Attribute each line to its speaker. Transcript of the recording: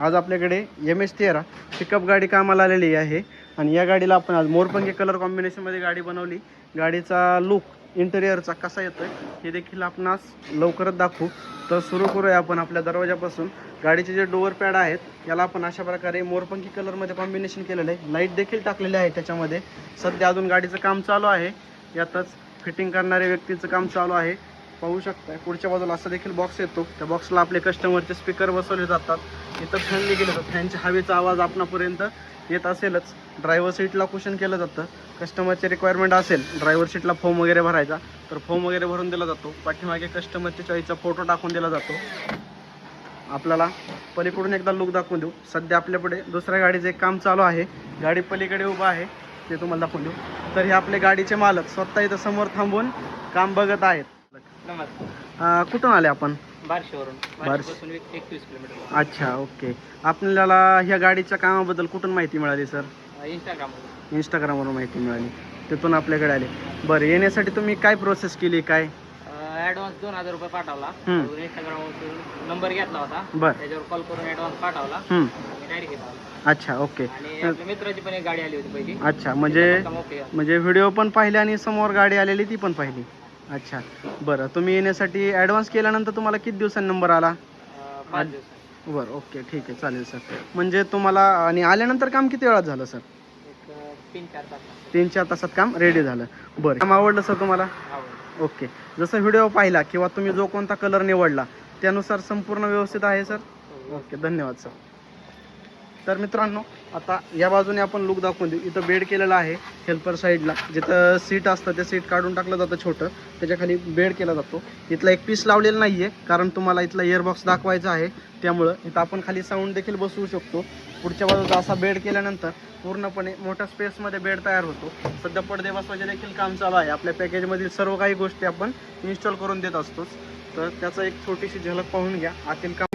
Speaker 1: आज आपल्याकडे M H तेरा पिकअप गाडी कामाला आलेली आहे. आणि या गाडीला आपण आज मोरपंखी कलर कॉम्बिनेशनमध्ये गाडी बनवली. गाडीचा लुक इंटेरियरचा कसा येतो हे देखील आपणास लवकरच दाखवू. तर सुरू करूया आपण आपल्या दरवाजापासून गाडीचे जे डोअर पॅड आहेत याला आपण अशा प्रकारे मोरपंखी कलरमध्ये कॉम्बिनेशन केलेलं आहे. लाइट देखील टाकलेले आहे त्याच्यामध्ये. सध्या अजून गाडीचं काम चालू आहे. यातच फिटिंग करणाऱ्या व्यक्तीचं काम चालू आहे. पाहू शकताय. पुढच्या बाजूला असा देखील बॉक्स येतो. त्या बॉक्सला आपले कस्टमरचे स्पीकर बसवले जातात. इथं फॅन देखील येतात फॅनच्या हवेचा आवाज आपणापर्यंत येत असेलच. ड्रायव्हर सीटला कुशन केलं जातं. कस्टमरची रिक्वायरमेंट असेल ड्रायव्हर सीटला फॉर्म वगैरे भरायचा. तर फॉर्म वगैरे भरून दिला जातो. पाठीमागे कस्टमरच्या चॉईसचा फोटो टाकून दिला जातो. आपल्याला पलीकडून एकदा लुक दाखवून देऊ. सध्या आपल्याकडे दुसऱ्या गाडीचं एक काम चालू आहे. गाडी पलीकडे उभं आहे. ते तुम्हाला दाखवून देऊ. तर हे आपले गाडीचे मालक स्वतः इथं समोर थांबून काम बघत आहेत.
Speaker 2: नमस्कार.
Speaker 1: कुठून आले आपण?
Speaker 2: बारशेवरून.
Speaker 1: बारशे.
Speaker 2: बारशेपासून एक- एकवीस किलोमीटर
Speaker 1: अच्छा ओके. आपल्याला ह्या गाडीच्या कामाबद्दल कुठून माहिती मिळाली सर?
Speaker 2: इंस्टाग्रामवर
Speaker 1: इंस्टाग्रामवरून माहिती मिळाली. तिथून आपल्याकडे आले. बरं येण्यासाठी तुम्ही काय प्रोसेस केली काय?
Speaker 2: ॲडव्हान्स दोन हजार रुपये पाठवला. नंबर घेतला होता.
Speaker 1: बरं.
Speaker 2: त्याच्यावर कॉल करून ॲडव्हान्स पाठवला. डायरेक्ट
Speaker 1: अच्छा ओके.
Speaker 2: मित्राची पण एक गाडी आली होती पहिली.
Speaker 1: अच्छा म्हणजे म्हणजे व्हिडिओ पण पाहिले आणि समोर गाडी आलेली ती पण पाहिली. अच्छा. बरं तुम्ही येण्यासाठी ॲडव्हान्स केल्यानंतर तुम्हाला किती दिवसांनी नंबर आला?
Speaker 2: पाच दिवस
Speaker 1: बरं ओके ठीक आहे चालेल सर म्हणजे तुम्हाला आणि आल्यानंतर काम किती वेळात झालं सर
Speaker 2: एक अं, तीन चार तास
Speaker 1: तीन चार तासात काम रेडी झालं. बरं काम आवडलं सर तुम्हाला?
Speaker 2: आवडलं.
Speaker 1: ओके जसं व्हिडिओ पाहिला किंवा तुम्ही जो कोणता कलर निवडला त्यानुसार संपूर्ण व्यवस्थित आहे सर ओके धन्यवाद सर तर मित्रांनो आता या बाजूने आपण लुक दाखवून देऊ. इथं बेड केलेला आहे हेल्पर साईडला जिथं सीट असतं ते सीट काढून टाकलं जातं छोटं. त्याच्याखाली बेड केला जातो. इथला एक पीस लावलेला नाही आहे कारण तुम्हाला इथला इयरबॉक्स दाखवायचा आहे. त्यामुळं इथं आपण खाली साऊंड देखील बसवू शकतो. पुढच्या बाजूचा असा बेड केल्यानंतर पूर्णपणे मोठ्या स्पेसमध्ये बेड तयार होतो. सध्या पडदे बसवायचे देखील काम चालू आहे. आपल्या पॅकेजमधील सर्व काही गोष्टी आपण इन्स्टॉल करून देत असतोच. तर त्याचा एक छोटीशी झलक पाहून घ्या. आतील काम